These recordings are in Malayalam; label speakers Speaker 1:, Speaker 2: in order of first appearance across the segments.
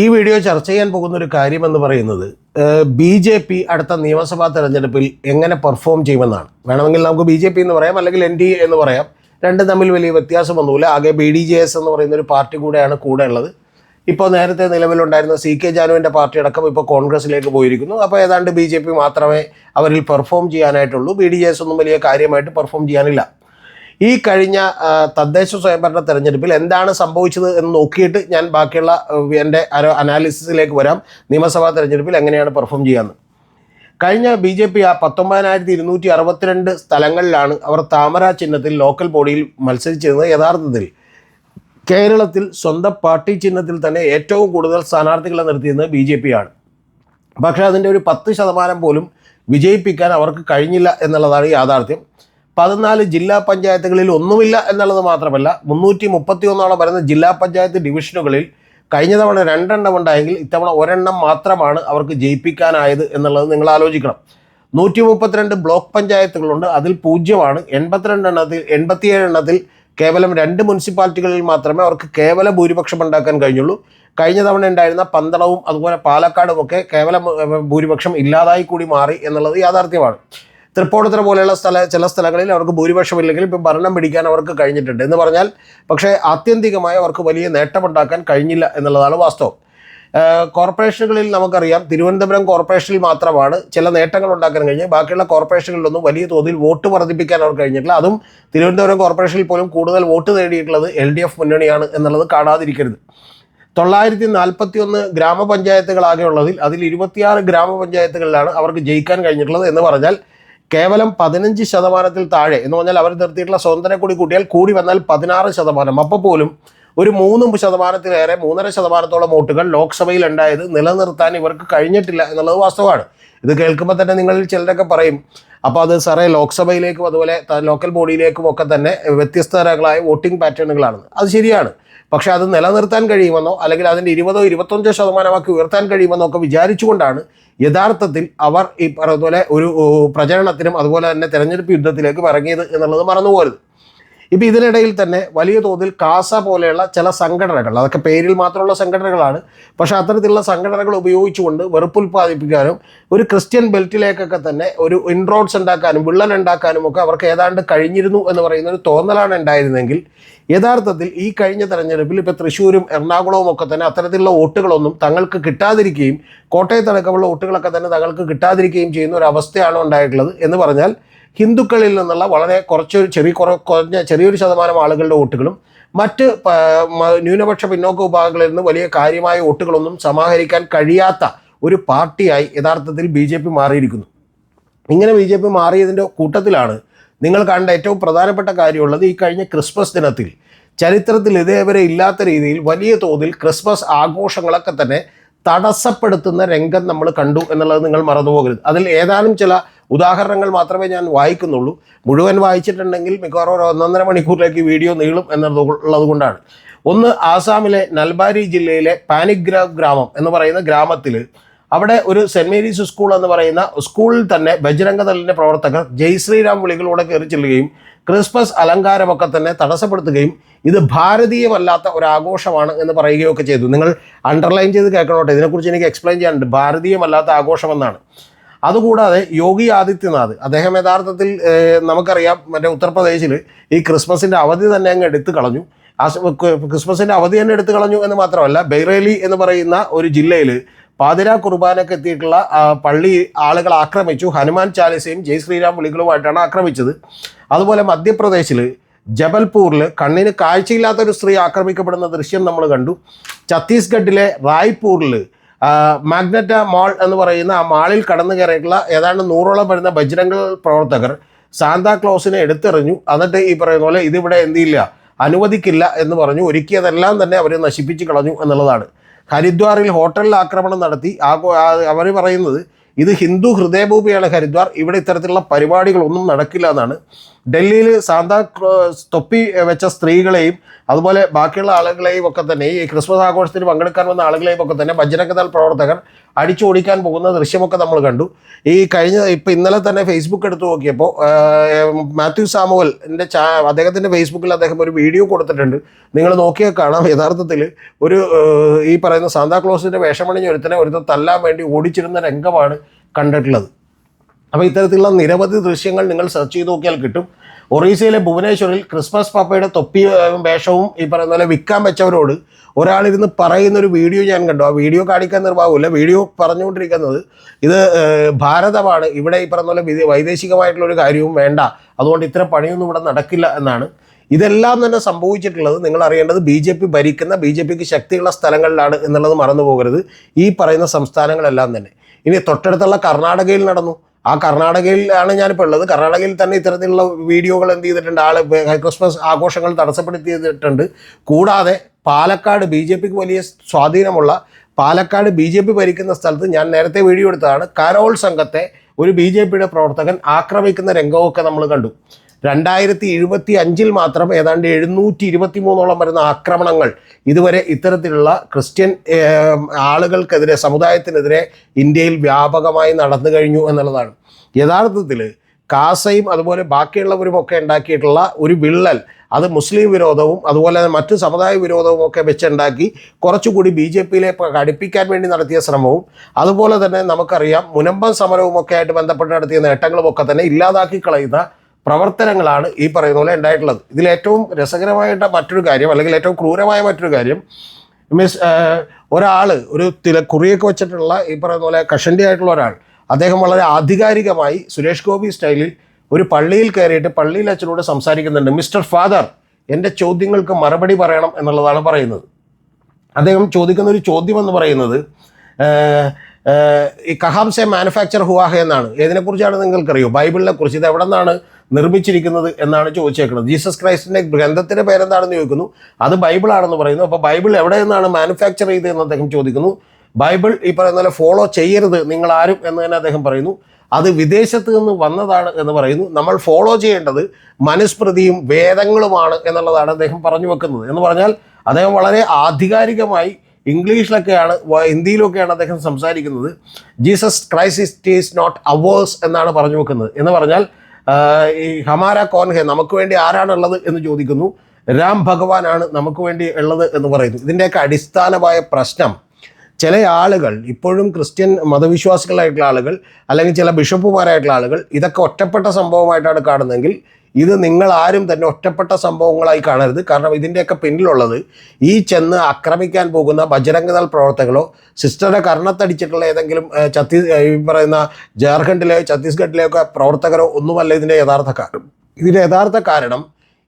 Speaker 1: ഈ വീഡിയോ ചർച്ച ചെയ്യാൻ പോകുന്ന ഒരു കാര്യം എന്ന് പറയുന്നത് ബി ജെ പി അടുത്ത നിയമസഭാ തെരഞ്ഞെടുപ്പിൽ എങ്ങനെ പെർഫോം ചെയ്യുമെന്നാണ്. വേണമെങ്കിൽ നമുക്ക് ബി ജെ പി എന്ന് പറയാം അല്ലെങ്കിൽ എൻ ഡി എ എന്ന് പറയാം. രണ്ടും തമ്മിൽ വലിയ വ്യത്യാസമൊന്നുമില്ല ആകെ ബി ഡി ജെ എസ് എന്ന് പറയുന്ന ഒരു പാർട്ടി കൂടെയാണ് കൂടെ ഉള്ളത്. ഇപ്പോൾ നേരത്തെ നിലവിലുണ്ടായിരുന്ന സി കെ ജാനുവിന്റെ പാർട്ടി അടക്കം ഇപ്പോൾ കോൺഗ്രസിലേക്ക് പോയിരിക്കുന്നു. അപ്പോൾ ഏതാണ്ട് ബി ജെ പി മാത്രമേ അവരിൽ പെർഫോം ചെയ്യാനായിട്ടുള്ളൂ. ബി ഡി ജെ എസ് ഒന്നും വലിയ കാര്യമായിട്ട് പെർഫോം ചെയ്യാനില്ല. ഈ കഴിഞ്ഞ തദ്ദേശ സ്വയംഭരണ തെരഞ്ഞെടുപ്പിൽ എന്താണ് സംഭവിച്ചത് എന്ന് നോക്കിയിട്ട് ഞാൻ ബാക്കിയുള്ള എന്റെ അനാലിസിസിലേക്ക് വരാം. നിയമസഭാ തെരഞ്ഞെടുപ്പിൽ എങ്ങനെയാണ് പെർഫോം ചെയ്യാമെന്ന് കഴിഞ്ഞ ബി ജെ പി ആ പത്തൊമ്പതിനായിരത്തി ഇരുന്നൂറ്റി അറുപത്തിരണ്ട് സ്ഥലങ്ങളിലാണ് അവർ താമര ചിഹ്നത്തിൽ ലോക്കൽ ബോഡിയിൽ മത്സരിച്ചിരുന്നത്. യഥാർത്ഥത്തിൽ കേരളത്തിൽ സ്വന്തം പാർട്ടി ചിഹ്നത്തിൽ തന്നെ ഏറ്റവും കൂടുതൽ സ്ഥാനാർത്ഥികളെ നിർത്തിയിരുന്നത് ബി ജെ പി ആണ്. പക്ഷേ അതിന്റെ ഒരു പത്ത് ശതമാനം പോലും വിജയിപ്പിക്കാൻ അവർക്ക് കഴിഞ്ഞില്ല എന്നുള്ളതാണ് യാഥാർത്ഥ്യം. പതിനാല് ജില്ലാ പഞ്ചായത്തുകളിൽ ഒന്നുമില്ല എന്നുള്ളത് മാത്രമല്ല മുന്നൂറ്റി മുപ്പത്തി ഒന്നോളം വരുന്ന ജില്ലാ പഞ്ചായത്ത് ഡിവിഷനുകളിൽ കഴിഞ്ഞ തവണ രണ്ടെണ്ണം ഉണ്ടായെങ്കിൽ ഇത്തവണ ഒരെണ്ണം മാത്രമാണ് അവർക്ക് ജയിപ്പിക്കാനായത് എന്നുള്ളത് നിങ്ങൾ ആലോചിക്കണം. നൂറ്റി മുപ്പത്തിരണ്ട് ബ്ലോക്ക് പഞ്ചായത്തുകളുണ്ട് അതിൽ പൂജ്യമാണ്. എൺപത്തിരണ്ട് എണ്ണത്തിൽ എൺപത്തിയേഴ് എണ്ണത്തിൽ കേവലം രണ്ട് മുനിസിപ്പാലിറ്റികളിൽ മാത്രമേ അവർക്ക് കേവല ഭൂരിപക്ഷം ഉണ്ടാക്കാൻ കഴിഞ്ഞുള്ളൂ. കഴിഞ്ഞ തവണ ഉണ്ടായിരുന്ന പന്തളവും അതുപോലെ പാലക്കാടുമൊക്കെ കേവല ഭൂരിപക്ഷം ഇല്ലാതായി കൂടി മാറി എന്നുള്ളത് യാഥാർത്ഥ്യമാണ്. തൃപ്പൂണിത്തുറ പോലെയുള്ള സ്ഥല ചില സ്ഥലങ്ങളിൽ അവർക്ക് ഭൂരിപക്ഷം ഇല്ലെങ്കിൽ ഇപ്പം ഭരണം പിടിക്കാൻ അവർക്ക് കഴിഞ്ഞിട്ടുണ്ട് എന്ന് പറഞ്ഞാൽ പക്ഷേ ആത്യന്തികമായി അവർക്ക് വലിയ നേട്ടമുണ്ടാക്കാൻ കഴിഞ്ഞില്ല എന്നുള്ളതാണ് വാസ്തവം. കോർപ്പറേഷനുകളിൽ നമുക്കറിയാം തിരുവനന്തപുരം കോർപ്പറേഷനിൽ മാത്രമാണ് ചില നേട്ടങ്ങൾ ഉണ്ടാക്കാൻ കഴിഞ്ഞത്. ബാക്കിയുള്ള കോർപ്പറേഷനുകളിലൊന്നും വലിയ തോതിൽ വോട്ട് വർദ്ധിപ്പിക്കാൻ അവർ കഴിഞ്ഞിട്ടില്ല. അതും തിരുവനന്തപുരം കോർപ്പറേഷനിൽ പോലും കൂടുതൽ വോട്ട് നേടിയിട്ടുള്ളത് എൽ ഡി എഫ് മുന്നണിയാണ് എന്നുള്ളത് കാണാതിരിക്കരുത്. തൊള്ളായിരത്തി നാൽപ്പത്തി ഒന്ന് ഗ്രാമപഞ്ചായത്തുകളാകെ ഉള്ളതിൽ അതിൽ ഇരുപത്തിയാറ് ഗ്രാമപഞ്ചായത്തുകളിലാണ് അവർക്ക് ജയിക്കാൻ കഴിഞ്ഞിട്ടുള്ളത് എന്ന് പറഞ്ഞാൽ കേവലം പതിനഞ്ച് ശതമാനത്തിൽ താഴെ എന്ന് പറഞ്ഞാൽ അവർ നിർത്തിയിട്ടുള്ള സ്വതന്ത്ര കൂടി കൂട്ടിയാൽ കൂടി വന്നാൽ പതിനാറ് ശതമാനം. അപ്പോൾ പോലും ഒരു മൂന്ന് ശതമാനത്തിലേറെ മൂന്നര ശതമാനത്തോളം വോട്ടുകൾ ലോക്സഭയിൽ ഉണ്ടായത് നിലനിർത്താൻ ഇവർക്ക് കഴിഞ്ഞിട്ടില്ല എന്നുള്ളത് വാസ്തവമാണ്. ഇത് കേൾക്കുമ്പോൾ തന്നെ നിങ്ങളിൽ ചിലരൊക്കെ പറയും അപ്പോൾ അത് സാറേ ലോക്സഭയിലേക്കും അതുപോലെ ലോക്കൽ ബോഡിയിലേക്കും ഒക്കെ തന്നെ വ്യത്യസ്തതരങ്ങളായ വോട്ടിംഗ് പാറ്റേണുകളാണ് അത് ശരിയാണ്. പക്ഷേ അത് നിലനിർത്താൻ കഴിയുമെന്നോ അല്ലെങ്കിൽ അതിന്റെ ഇരുപതോ ഇരുപത്തഞ്ചോ ശതമാനമാക്കി ഉയർത്താൻ കഴിയുമെന്നോ ഒക്കെ വിചാരിച്ചുകൊണ്ടാണ് യഥാർത്ഥത്തിൽ അവർ ഈ പറയുന്ന പോലെ ഒരു പ്രചരണത്തിനും അതുപോലെ തന്നെ തെരഞ്ഞെടുപ്പ് യുദ്ധത്തിലേക്ക് ഇറങ്ങിയത് എന്നുള്ളത് മറന്നുപോകരുത്. ഇപ്പം ഇതിനിടയിൽ തന്നെ വലിയ തോതിൽ കാസ പോലെയുള്ള ചില സംഘടനകൾ അതൊക്കെ പേരിൽ മാത്രമുള്ള സംഘടനകളാണ്. പക്ഷേ അത്തരത്തിലുള്ള സംഘടനകൾ ഉപയോഗിച്ചുകൊണ്ട് വെറുപ്പ് ഉൽപ്പാദിപ്പിക്കാനും ഒരു ക്രിസ്ത്യൻ ബെൽറ്റിലേക്കൊക്കെ തന്നെ ഒരു ഇൻട്രോഡ്സ് ഉണ്ടാക്കാനും വിള്ളൽ ഉണ്ടാക്കാനും ഒക്കെ അവർക്ക് ഏതാണ്ട് കഴിഞ്ഞിരുന്നു എന്ന് പറയുന്ന ഒരു തോന്നലാണ് ഉണ്ടായിരുന്നെങ്കിൽ യഥാർത്ഥത്തിൽ ഈ കഴിഞ്ഞ തെരഞ്ഞെടുപ്പിൽ ഇപ്പോൾ തൃശ്ശൂരും എറണാകുളവും ഒക്കെ തന്നെ അത്തരത്തിലുള്ള വോട്ടുകളൊന്നും തങ്ങൾക്ക് കിട്ടാതിരിക്കുകയും കോട്ടയത്തടക്കമുള്ള വോട്ടുകളൊക്കെ തന്നെ തങ്ങൾക്ക് കിട്ടാതിരിക്കുകയും ചെയ്യുന്ന ഒരു അവസ്ഥയാണ് ഉണ്ടായിട്ടുള്ളത് എന്ന് പറഞ്ഞാൽ ഹിന്ദുക്കളിൽ നിന്നുള്ള വളരെ കുറച്ചൊരു ചെറിയ കുറ കുറഞ്ഞ ചെറിയൊരു ശതമാനം ആളുകളുടെ വോട്ടുകളും മറ്റ് ന്യൂനപക്ഷ പിന്നോക്ക വിഭാഗങ്ങളിൽ നിന്ന് വലിയ കാര്യമായ വോട്ടുകളൊന്നും സമാഹരിക്കാൻ കഴിയാത്ത ഒരു പാർട്ടിയായി യഥാർത്ഥത്തിൽ ബി ജെ പി മാറിയിരിക്കുന്നു. ഇങ്ങനെ ബി ജെ പി മാറിയതിന്റെ കൂട്ടത്തിലാണ് നിങ്ങൾ കണ്ട ഏറ്റവും പ്രധാനപ്പെട്ട കാര്യമുള്ളത് ഈ കഴിഞ്ഞ ക്രിസ്മസ് ദിനത്തിൽ ചരിത്രത്തിൽ ഇതേവരെ ഇല്ലാത്ത രീതിയിൽ വലിയ തോതിൽ ക്രിസ്മസ് ആഘോഷങ്ങളൊക്കെ തന്നെ തടസ്സപ്പെടുത്തുന്ന രംഗം നമ്മൾ കണ്ടു എന്നുള്ളത് നിങ്ങൾ മറന്നുപോകരുത്. അതിൽ ഏതാനും ചില ഉദാഹരണങ്ങൾ മാത്രമേ ഞാൻ വായിക്കുന്നുള്ളൂ. മുഴുവൻ വായിച്ചിട്ടുണ്ടെങ്കിൽ മിക്കവാറും ഒന്നൊന്നര മണിക്കൂറിലേക്ക് വീഡിയോ നീളും എന്നുള്ളത് കൊണ്ടാണ്. ഒന്ന് ആസാമിലെ നൽബാരി ജില്ലയിലെ പാനിഗ്രാവ് ഗ്രാമം എന്ന് പറയുന്ന ഗ്രാമത്തിൽ അവിടെ ഒരു സെന്റ് മേരീസ് സ്കൂൾ എന്ന് പറയുന്ന സ്കൂളിൽ തന്നെ ബജരംഗദളിന്റെ പ്രവർത്തകർ ജയ് ശ്രീരാം വിളികളോടെ കയറി ചെല്ലുകയും ക്രിസ്മസ് അലങ്കാരമൊക്കെ തന്നെ തടസ്സപ്പെടുത്തുകയും ഇത് ഭാരതീയമല്ലാത്ത ഒരു ആഘോഷമാണ് എന്ന് പറയുകയൊക്കെ ചെയ്തു. നിങ്ങൾ അണ്ടർലൈൻ ചെയ്ത് കേൾക്കണോട്ടെ. ഇതിനെക്കുറിച്ച് എനിക്ക് എക്സ്പ്ലെയിൻ ചെയ്യാനുണ്ട്. ഭാരതീയമല്ലാത്ത ആഘോഷമെന്നാണ്. അതുകൂടാതെ യോഗി ആദിത്യനാഥ് അദ്ദേഹം യഥാർത്ഥത്തിൽ നമുക്കറിയാം മറ്റേ ഉത്തർപ്രദേശിൽ ഈ ക്രിസ്മസിന്റെ അവധി തന്നെ അങ്ങ് എടുത്തു കളഞ്ഞു. ആ ക്രിസ്മസിന്റെ അവധി തന്നെ എടുത്തു കളഞ്ഞു എന്ന് മാത്രമല്ല ബൈറേലി എന്ന് പറയുന്ന ഒരു ജില്ലയിൽ പാതിര കുർബാനക്ക് എത്തിയിട്ടുള്ള പള്ളി ആളുകൾ ആക്രമിച്ചു. ഹനുമാൻ ചാലിസയും ജയ് ശ്രീരാം വിളികളുമായിട്ടാണ് ആക്രമിച്ചത്. അതുപോലെ മധ്യപ്രദേശിൽ ജബൽപൂരിൽ കണ്ണിന് കാഴ്ചയില്ലാത്ത ഒരു സ്ത്രീ ആക്രമിക്കപ്പെടുന്ന ദൃശ്യം നമ്മൾ കണ്ടു. ഛത്തീസ്ഗഡിലെ റായ്പൂരിൽ മാഗ്നറ്റ മാൾ എന്ന് പറയുന്ന ആ മാളിൽ കടന്നു കയറിയിട്ടുള്ള ഏതാണ്ട് നൂറോളം വരുന്ന ബജ്രംഗൾ പ്രവർത്തകർ സാന്താക്ലോസിനെ എടുത്തെറിഞ്ഞു. എന്നിട്ട് ഈ പറയുന്ന പോലെ ഇതിവിടെ എന്തില്ല അനുവദിക്കില്ല എന്ന് പറഞ്ഞു. ഒരുക്കിയതെല്ലാം തന്നെ അവർ നശിപ്പിച്ച് കളഞ്ഞു എന്നുള്ളതാണ്. ഹരിദ്വാറിൽ ഹോട്ടലിൽ ആക്രമണം നടത്തി. അവർ പറയുന്നത് ഇത് ഹിന്ദു ഹൃദയഭൂമിയാണ് ഹരിദ്വാർ. ഇവിടെ ഇത്തരത്തിലുള്ള പരിപാടികളൊന്നും നടക്കില്ല എന്നാണ്. ഡൽഹിയിൽ സാന്താ തൊപ്പി വെച്ച സ്ത്രീകളെയും അതുപോലെ ബാക്കിയുള്ള ആളുകളെയും ഒക്കെ തന്നെ ഈ ക്രിസ്മസ് ആഘോഷത്തിന് പങ്കെടുക്കാൻ വന്ന ആളുകളെയും ഒക്കെ തന്നെ ബജരംഗദൾ പ്രവർത്തകർ അടിച്ചോടിക്കാൻ പോകുന്ന ദൃശ്യമൊക്കെ നമ്മൾ കണ്ടു. ഈ കഴിഞ്ഞ ഇപ്പം ഇന്നലെ തന്നെ ഫേസ്ബുക്ക് എടുത്തു നോക്കിയപ്പോൾ മാത്യു സാമുവലിന്റെ ചാ അദ്ദേഹത്തിന്റെ ഫേസ്ബുക്കിൽ അദ്ദേഹം ഒരു വീഡിയോ കൊടുത്തിട്ടുണ്ട്. നിങ്ങൾ നോക്കിയാൽ കാണാം. യഥാർത്ഥത്തിൽ ഒരു ഈ പറയുന്ന സാന്താക്ലോസിന്റെ വേഷമണിഞ്ഞ ഒരുത്തനെ ഒരുത്തൻ തല്ലാൻ വേണ്ടി ഓടിച്ചിരുന്ന രംഗമാണ് കണ്ടിട്ടുള്ളത്. അപ്പോൾ ഇത്തരത്തിലുള്ള നിരവധി ദൃശ്യങ്ങൾ നിങ്ങൾ സെർച്ച് ചെയ്ത് നോക്കിയാൽ കിട്ടും. ഒറീസയിലെ ഭുവനേശ്വറിൽ ക്രിസ്മസ് പാപ്പയുടെ തൊപ്പി വേഷവും ഈ പറയുന്ന പോലെ വിൽക്കാൻ വെച്ചവരോട് ഒരാളിരുന്ന് പറയുന്ന ഒരു വീഡിയോ ഞാൻ കണ്ടു. ആ വീഡിയോ കാണിക്കാൻ നിർവാഹമില്ല വീഡിയോ പറഞ്ഞുകൊണ്ടിരിക്കുന്നത് ഇത് ഭാരതമാണ്. ഇവിടെ ഈ പറയുന്ന പോലെ വിദേ- വൈദേശികമായിട്ടുള്ള ഒരു കാര്യവും വേണ്ട. അതുകൊണ്ട് ഇത്തരം പണിയൊന്നും ഇവിടെ നടക്കില്ല എന്നാണ്. ഇതെല്ലാം തന്നെ സംഭവിച്ചിട്ടുള്ളത് നിങ്ങൾ അറിയേണ്ടത് ബി ജെ പി ഭരിക്കുന്ന ബി ജെ പിക്ക് ശക്തിയുള്ള സ്ഥലങ്ങളിലാണ് എന്നുള്ളത് മറന്നു പോകരുത് ഈ പറയുന്ന സംസ്ഥാനങ്ങളെല്ലാം തന്നെ. ഇനി തൊട്ടടുത്തുള്ള കർണാടകയിൽ നടന്നു. ആ കർണാടകയിലാണ് ഞാനിപ്പോൾ ഉള്ളത്. കർണാടകയിൽ തന്നെ ഇത്തരത്തിലുള്ള വീഡിയോകൾ എന്ത് ചെയ്തിട്ടുണ്ട്? ആൾ ക്രിസ്മസ് ആഘോഷങ്ങൾ തടസ്സപ്പെടുത്തിയിട്ടുണ്ട്. കൂടാതെ പാലക്കാട് ബി ജെ പിക്ക് വലിയ സ്വാധീനമുള്ള പാലക്കാട് ബി ജെ പി ഭരിക്കുന്ന സ്ഥലത്ത് ഞാൻ നേരത്തെ വീഡിയോ എടുത്തതാണ്. കരോൾ സംഘത്തെ ഒരു ബി ജെ പിയുടെ പ്രവർത്തകൻ ആക്രമിക്കുന്ന രംഗമൊക്കെ നമ്മൾ കണ്ടു. രണ്ടായിരത്തി എഴുപത്തി അഞ്ചിൽ മാത്രം ഏതാണ്ട് എഴുന്നൂറ്റി ഇരുപത്തി മൂന്നോളം വരുന്ന ആക്രമണങ്ങൾ ഇതുവരെ ഇത്തരത്തിലുള്ള ക്രിസ്ത്യൻ ആളുകൾക്കെതിരെ സമുദായത്തിനെതിരെ ഇന്ത്യയിൽ വ്യാപകമായി നടന്നു കഴിഞ്ഞു എന്നുള്ളതാണ്. യഥാർത്ഥത്തിൽ കാസയും അതുപോലെ ബാക്കിയുള്ളവരും ഒക്കെ ഉണ്ടാക്കിയിട്ടുള്ള ഒരു വിള്ളൽ അത് മുസ്ലിം വിരോധവും അതുപോലെ തന്നെ മറ്റു സമുദായ വിരോധവും ഒക്കെ വെച്ചുണ്ടാക്കി കുറച്ചുകൂടി ബി ജെ പിയിലെ അടുപ്പിക്കാൻ വേണ്ടി നടത്തിയ ശ്രമവും അതുപോലെ തന്നെ നമുക്കറിയാം മുനമ്പം സമരവും ഒക്കെ ആയിട്ട് ബന്ധപ്പെട്ട് നടത്തിയ നേട്ടങ്ങളും ഒക്കെ തന്നെ ഇല്ലാതാക്കി കളയുന്ന പ്രവർത്തനങ്ങളാണ് ഈ പറയുന്ന പോലെ ഉണ്ടായിട്ടുള്ളത്. ഇതിൽ ഏറ്റവും രസകരമായിട്ട് മറ്റൊരു കാര്യം അല്ലെങ്കിൽ ഏറ്റവും ക്രൂരമായ മറ്റൊരു കാര്യം മീൻസ് ഒരാൾ ഒരു തില കുറിയൊക്കെ വെച്ചിട്ടുള്ള ഈ പറയുന്ന പോലെ കഷണ്ടി ആയിട്ടുള്ള ഒരാൾ അദ്ദേഹം വളരെ ആധികാരികമായി സുരേഷ് ഗോപി സ്റ്റൈലിൽ ഒരു പള്ളിയിൽ കയറിയിട്ട് പള്ളിയിൽ അച്ഛനോട് സംസാരിക്കുന്നുണ്ട്. മിസ്റ്റർ ഫാദർ എന്റെ ചോദ്യങ്ങൾക്ക് മറുപടി പറയണം എന്നുള്ളതാണ് പറയുന്നത്. അദ്ദേഹം ചോദിക്കുന്ന ഒരു ചോദ്യം എന്ന് പറയുന്നത് ഈ കഹാംസെ മാനുഫാക്ചർ ഹുവാഹ എന്നാണ്. ഏതിനെക്കുറിച്ചാണ് നിങ്ങൾക്കറിയോ? ബൈബിളിനെ കുറിച്ച് ഇത് എവിടെ നിന്നാണ് നിർമ്മിച്ചിരിക്കുന്നത് എന്നാണ് ചോദിച്ചേക്കുന്നത്. ജീസസ് ക്രൈസ്റ്റിന്റെ ഗ്രന്ഥത്തിന്റെ പേരെന്താണെന്ന് ചോദിക്കുന്നു. അത് ബൈബിളാണെന്ന് പറയുന്നു. അപ്പോൾ ബൈബിൾ എവിടെ നിന്നാണ് മാനുഫാക്ചർ ചെയ്തതെന്ന് അദ്ദേഹം ചോദിക്കുന്നു. ബൈബിൾ ഈ പറയുന്ന പോലെ ഫോളോ ചെയ്യരുത് നിങ്ങൾ ആരും എന്ന് തന്നെ അദ്ദേഹം പറയുന്നു. അത് വിദേശത്ത് നിന്ന് വന്നതാണ് എന്ന് പറയുന്നു. നമ്മൾ ഫോളോ ചെയ്യേണ്ടത് മനുസ്മൃതിയും വേദങ്ങളുമാണ് എന്നുള്ളതാണ് അദ്ദേഹം പറഞ്ഞു വെക്കുന്നത്. എന്ന് പറഞ്ഞാൽ അദ്ദേഹം വളരെ ആധികാരികമായി ഇംഗ്ലീഷിലൊക്കെയാണ് ഹിന്ദിയിലൊക്കെയാണ് അദ്ദേഹം സംസാരിക്കുന്നത്. Jesus Christ is not ours എന്നാണ് പറഞ്ഞു വെക്കുന്നത്. എന്ന് പറഞ്ഞാൽ ഈ ഹമാര കോൻ ഹെ നമുക്ക് വേണ്ടി ആരാണുള്ളത് എന്ന് ചോദിക്കുന്നു. രാം ഭഗവാനാണ് നമുക്ക് വേണ്ടി ഉള്ളത് എന്ന് പറയുന്നു. ഇതിന്റെയൊക്കെ അടിസ്ഥാനമായ പ്രശ്നം ചില ആളുകൾ ഇപ്പോഴും ക്രിസ്ത്യൻ മതവിശ്വാസികളായിട്ടുള്ള ആളുകൾ അല്ലെങ്കിൽ ചില ബിഷപ്പുമാരായിട്ടുള്ള ആളുകൾ ഇതൊക്കെ ഒറ്റപ്പെട്ട സംഭവമായിട്ടാണ് കാണുന്നതെങ്കിൽ ഇത് നിങ്ങൾ ആരും തന്നെ ഒറ്റപ്പെട്ട സംഭവങ്ങളായി കാണരുത്. കാരണം ഇതിന്റെയൊക്കെ പിന്നിലുള്ളത് ഈ ചെന്ന് ആക്രമിക്കാൻ പോകുന്ന ബജരംഗദൾ പ്രവർത്തകരോ സിസ്റ്ററുടെ കർണത്തടിച്ചിട്ടുള്ള ഏതെങ്കിലും ഛത്തീസ് ഈ പറയുന്ന ജാർഖണ്ഡിലെയോ ഛത്തീസ്ഗഡിലെയോ ഒക്കെ പ്രവർത്തകരോ ഒന്നുമല്ല ഇതിന്റെ യഥാർത്ഥ കാരണം. ഇതിന്റെ യഥാർത്ഥ കാരണം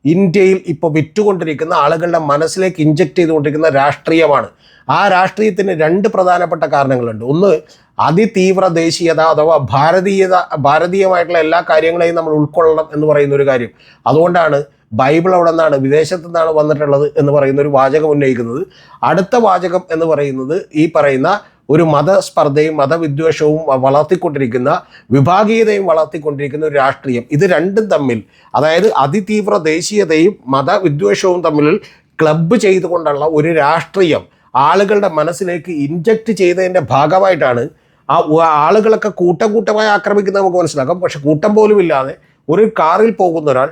Speaker 1: ഇന്ത്യയിൽ ഇപ്പോൾ വിറ്റുകൊണ്ടിരിക്കുന്ന ആളുകളുടെ മനസ്സിലേക്ക് ഇഞ്ചക്ട് ചെയ്തുകൊണ്ടിരിക്കുന്ന രാഷ്ട്രീയമാണ്. ആ രാഷ്ട്രീയത്തിന് രണ്ട് പ്രധാനപ്പെട്ട കാരണങ്ങളുണ്ട്. ഒന്ന് അതിതീവ്ര ദേശീയത അഥവാ ഭാരതീയത ഭാരതീയമായിട്ടുള്ള എല്ലാ കാര്യങ്ങളെയും നമ്മൾ ഉൾക്കൊള്ളണം എന്ന് പറയുന്ന ഒരു കാര്യം. അതുകൊണ്ടാണ് ബൈബിൾ അവിടെ നിന്നാണ് വിദേശത്തു നിന്നാണ് വന്നിട്ടുള്ളത് എന്ന് പറയുന്ന ഒരു വാചകം ഉന്നയിക്കുന്നത്. അടുത്ത വാചകം എന്ന് പറയുന്നത് ഈ പറയുന്ന ഒരു മതസ്പർദ്ധയും മതവിദ്വേഷവും വളർത്തിക്കൊണ്ടിരിക്കുന്ന വിഭാഗീയതയും വളർത്തിക്കൊണ്ടിരിക്കുന്ന ഒരു രാഷ്ട്രീയം. ഇത് രണ്ടും തമ്മിൽ അതായത് അതിതീവ്ര ദേശീയതയും മതവിദ്വേഷവും തമ്മിൽ ക്ലബ്ബ് ചെയ്തുകൊണ്ടുള്ള ഒരു രാഷ്ട്രീയം ആളുകളുടെ മനസ്സിലേക്ക് ഇൻജക്റ്റ് ചെയ്തതിന്റെ ഭാഗമായിട്ടാണ് ആ ആളുകളൊക്കെ കൂട്ടം കൂട്ടമായി ആക്രമിക്കുന്നത് നമുക്ക് മനസ്സിലാക്കാം. പക്ഷെ കൂട്ടം പോലും ഇല്ലാതെ ഒരു കാറിൽ പോകുന്ന ഒരാൾ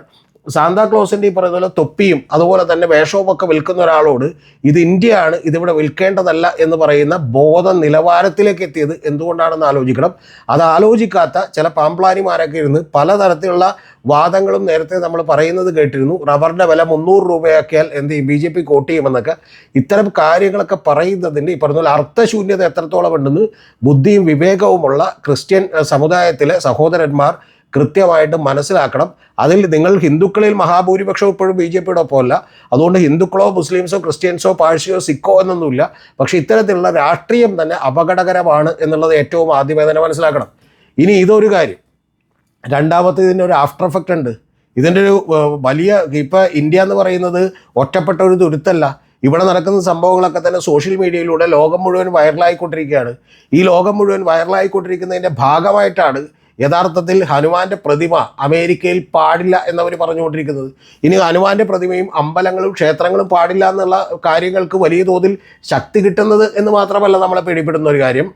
Speaker 1: സാന്താക്ലോസിന്റെ ഈ പറയുന്ന പോലെ തൊപ്പിയും അതുപോലെ തന്നെ വേഷവും ഒക്കെ വിൽക്കുന്ന ഒരാളോട് ഇത് ഇന്ത്യയാണ് ഇതിവിടെ വിൽക്കേണ്ടതല്ല എന്ന് പറയുന്ന ബോധ നിലവാരത്തിലേക്ക് എത്തിയത് എന്തുകൊണ്ടാണെന്ന് ആലോചിക്കണം. അത് ആലോചിക്കാത്ത ചില പാമ്പ്ലാനിമാരൊക്കെ ഇരുന്ന് പലതരത്തിലുള്ള വാദങ്ങളും നേരത്തെ നമ്മൾ പറയുന്നത് കേട്ടിരുന്നു. റബ്ബറിന്റെ വില മുന്നൂറ് രൂപയാക്കിയാൽ എന്ത് ചെയ്യും? ബി ജെ പി കോട്ട് ചെയ്യുമെന്നൊക്കെ. ഇത്തരം കാര്യങ്ങളൊക്കെ പറയുന്നതിന്റെ ഈ പറഞ്ഞ പോലെ അർത്ഥശൂന്യത എത്രത്തോളം ഉണ്ടെന്ന് ബുദ്ധിയും വിവേകവുമുള്ള ക്രിസ്ത്യൻ സമുദായത്തിലെ സഹോദരന്മാർ കൃത്യമായിട്ട് മനസ്സിലാക്കണം. അതിൽ നിങ്ങൾ ഹിന്ദുക്കളിൽ മഹാഭൂരിപക്ഷം ഇപ്പോഴും ബി ജെ പിയുടെ ഒപ്പമല്ല. അതുകൊണ്ട് ഹിന്ദുക്കളോ മുസ്ലിംസോ ക്രിസ്ത്യൻസോ പാഴ്സിയോ സിക്കോ എന്നൊന്നുമില്ല. പക്ഷേ ഇത്തരത്തിലുള്ള രാഷ്ട്രീയം തന്നെ അപകടകരമാണ് എന്നുള്ളത് ഏറ്റവും ആദ്യമേ തന്നെ മനസ്സിലാക്കണം. ഇനി ഇതൊരു കാര്യം. രണ്ടാമത്തെ ഇതിന്റെ ഒരു ആഫ്റ്റർ എഫക്റ്റ് ഉണ്ട്. ഇതിന്റെ ഒരു വലിയ ഇപ്പോൾ ഇന്ത്യ എന്ന് പറയുന്നത് ഒറ്റപ്പെട്ട ഒരു തുരുത്തല്ല. ഇവിടെ നടക്കുന്ന സംഭവങ്ങളൊക്കെ തന്നെ സോഷ്യൽ മീഡിയയിലൂടെ ലോകം മുഴുവൻ വൈറലായിക്കൊണ്ടിരിക്കുകയാണ്. ഈ ലോകം മുഴുവൻ വൈറലായിക്കൊണ്ടിരിക്കുന്നതിന്റെ ഭാഗമായിട്ടാണ് യഥാർത്ഥത്തിൽ ഹനുമാന്റെ പ്രതിമ അമേരിക്കയിൽ പാടില്ല എന്നവർ പറഞ്ഞുകൊണ്ടിരിക്കുന്നത്. ഇനി ഹനുമാന്റെ പ്രതിമയും അമ്പലങ്ങളും ക്ഷേത്രങ്ങളും പാടില്ല എന്നുള്ള കാര്യങ്ങൾക്ക് വലിയ തോതിൽ ശക്തി കിട്ടുന്നത് എന്ന് മാത്രമല്ല നമ്മളെ പേടിപ്പെടുന്ന ഒരു കാര്യം.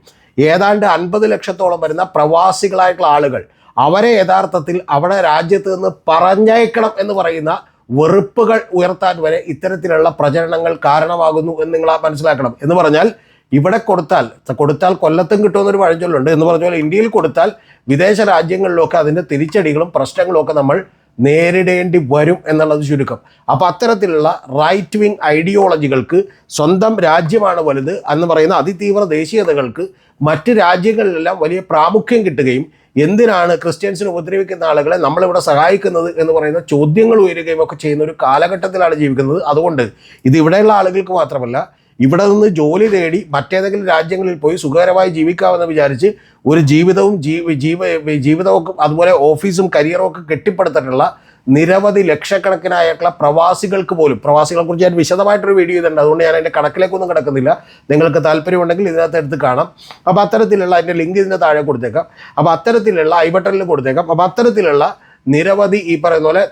Speaker 1: ഏതാണ്ട് അൻപത് ലക്ഷത്തോളം വരുന്ന പ്രവാസികളായിട്ടുള്ള ആളുകൾ അവരെ യഥാർത്ഥത്തിൽ അവിടെ രാജ്യത്ത് നിന്ന് പറഞ്ഞയക്കണം എന്ന് പറയുന്ന വെറുപ്പുകൾ ഉയർത്താൻ വരെ ഇത്തരത്തിലുള്ള പ്രചരണങ്ങൾ കാരണമാകുന്നു എന്ന് നിങ്ങൾ മനസ്സിലാക്കണം. എന്ന് പറഞ്ഞാൽ ഇവിടെ കൊടുത്താൽ കൊടുത്താൽ കൊല്ലത്തും കിട്ടുമെന്നൊരു പഴഞ്ചൊല്ലുണ്ട് എന്ന് പറഞ്ഞ പോലെ ഇന്ത്യയിൽ കൊടുത്താൽ വിദേശ രാജ്യങ്ങളിലൊക്കെ അതിന്റെ തിരിച്ചടികളും പ്രശ്നങ്ങളും ഒക്കെ നമ്മൾ നേരിടേണ്ടി വരും എന്നുള്ളത് ചുരുക്കം. അപ്പോൾ അത്തരത്തിലുള്ള റൈറ്റ് വിങ് ഐഡിയോളജികൾക്ക് സ്വന്തം രാജ്യമാണ് വലുത് എന്ന് പറയുന്ന അതിതീവ്ര ദേശീയതകൾക്ക് മറ്റ് രാജ്യങ്ങളിലെല്ലാം വലിയ പ്രാമുഖ്യം കിട്ടുകയും എന്തിനാണ് ക്രിസ്ത്യൻസിന് ഉപദ്രവിക്കുന്ന ആളുകളെ നമ്മളിവിടെ സഹായിക്കുന്നത് എന്ന് പറയുന്ന ചോദ്യങ്ങൾ ഉയരുകയും ഒക്കെ ചെയ്യുന്ന ഒരു കാലഘട്ടത്തിലാണ് ജീവിക്കുന്നത്. അതുകൊണ്ട് ഇത് ഇവിടെയുള്ള ആളുകൾക്ക് മാത്രമല്ല ഇവിടെ നിന്ന് ജോലി തേടി മറ്റേതെങ്കിലും രാജ്യങ്ങളിൽ പോയി സുഖകരമായി ജീവിക്കാമെന്ന് വിചാരിച്ച് ഒരു ജീവിതവും ജീവ ജീവ ജീവിതവും അതുപോലെ ഓഫീസും കരിയറും ഒക്കെ കെട്ടിപ്പടുത്തിട്ടുള്ള നിരവധി ലക്ഷക്കണക്കിനായിട്ടുള്ള പ്രവാസികൾക്ക് പോലും പ്രവാസികളെ കുറിച്ച് ഞാൻ വിശദമായിട്ടൊരു വീഡിയോ ചെയ്തിട്ടുണ്ട് അതുകൊണ്ട് ഞാൻ അതിന്റെ കണക്കിലേക്കൊന്നും കിടക്കുന്നില്ല. നിങ്ങൾക്ക് താല്പര്യമുണ്ടെങ്കിൽ ഇതിനകത്ത് എടുത്ത് കാണാം. അപ്പോൾ അത്തരത്തിലുള്ള അതിന്റെ ലിങ്ക് ഇതിന്റെ താഴെ കൊടുത്തേക്കാം. അപ്പോൾ അത്തരത്തിലുള്ള ഐ ബട്ടണിൽ കൊടുത്തേക്കാം. അപ്പോൾ അത്തരത്തിലുള്ള നിരവധി ഈ പറയുന്ന പോലെ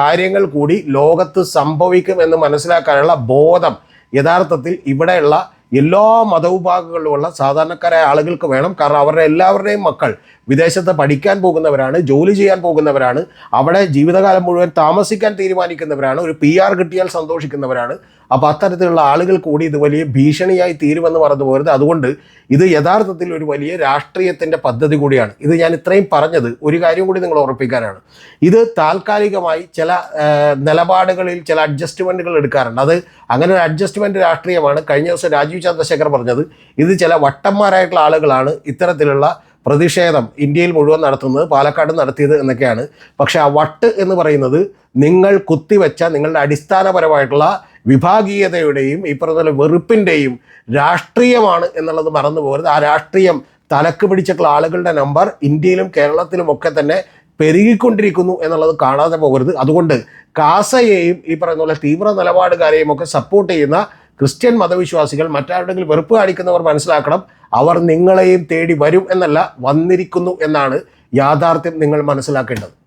Speaker 1: കാര്യങ്ങൾ കൂടി ലോകത്ത് സംഭവിക്കും എന്ന് മനസ്സിലാക്കാനുള്ള ബോധം യഥാർത്ഥത്തിൽ ഇവിടെയുള്ള എല്ലാ മതവിഭാഗങ്ങളിലുമുള്ള സാധാരണക്കാരായ ആളുകൾക്ക് വേണം. കാരണം അവരുടെ എല്ലാവരുടെയും മക്കൾ വിദേശത്ത് പഠിക്കാൻ പോകുന്നവരാണ് ജോലി ചെയ്യാൻ പോകുന്നവരാണ് അവിടെ ജീവിതകാലം മുഴുവൻ താമസിക്കാൻ തീരുമാനിക്കുന്നവരാണ് ഒരു പി ആർ കിട്ടിയാൽ സന്തോഷിക്കുന്നവരാണ്. അപ്പോൾ അത്തരത്തിലുള്ള ആളുകൾ കൂടി ഇത് വലിയ ഭീഷണിയായി തീരുമെന്ന് പറഞ്ഞു പോരുത് അതുകൊണ്ട് ഇത് യഥാർത്ഥത്തിൽ ഒരു വലിയ രാഷ്ട്രീയത്തിന്റെ പദ്ധതി കൂടിയാണ്. ഇത് ഞാൻ ഇത്രയും പറഞ്ഞത് ഒരു കാര്യം കൂടി നിങ്ങൾ ഉറപ്പിക്കാനാണ്. ഇത് താൽക്കാലികമായി ചില നിലപാടുകളിൽ ചില അഡ്ജസ്റ്റ്മെന്റുകൾ എടുക്കാറുണ്ട്. അത് അങ്ങനെ ഒരു അഡ്ജസ്റ്റ്മെന്റ് രാഷ്ട്രീയമാണ്. കഴിഞ്ഞ ദിവസം രാജീവ് ചന്ദ്രശേഖർ പറഞ്ഞത് ഇത് ചില വട്ടന്മാരായിട്ടുള്ള ആളുകളാണ് ഇത്തരത്തിലുള്ള പ്രതിഷേധം ഇന്ത്യയിൽ മുഴുവൻ നടത്തുന്നത് പാലക്കാട് നടത്തിയത് എന്നൊക്കെയാണ്. പക്ഷേ ആ വട്ട് എന്ന് പറയുന്നത് നിങ്ങൾ കുത്തിവെച്ച നിങ്ങളുടെ അടിസ്ഥാനപരമായിട്ടുള്ള വിഭാഗീയതയുടെയും ഈ പറഞ്ഞ വെറുപ്പിന്റെയും രാഷ്ട്രീയമാണ് എന്നുള്ളത് മറന്നു പോകരുത്. ആ രാഷ്ട്രീയം തലക്ക് പിടിച്ചിട്ടുള്ള ആളുകളുടെ നമ്പർ ഇന്ത്യയിലും കേരളത്തിലും ഒക്കെ തന്നെ പെരുകിക്കൊണ്ടിരിക്കുന്നു എന്നുള്ളത് കാണാതെ പോകരുത്. അതുകൊണ്ട് കാസയെയും ഈ പറയുന്ന പോലെ തീവ്ര നിലപാടുകാരെയും ഒക്കെ സപ്പോർട്ട് ചെയ്യുന്ന ക്രിസ്ത്യൻ മതവിശ്വാസികൾ മറ്റാരുടെങ്കിലും വെറുപ്പ് കാണിക്കുന്നവർ മനസ്സിലാക്കണം അവർ നിങ്ങളെയും തേടി വരും എന്നല്ല വന്നിരിക്കുന്നു എന്നാണ് യാഥാർത്ഥ്യം നിങ്ങൾ മനസ്സിലാക്കേണ്ടത്.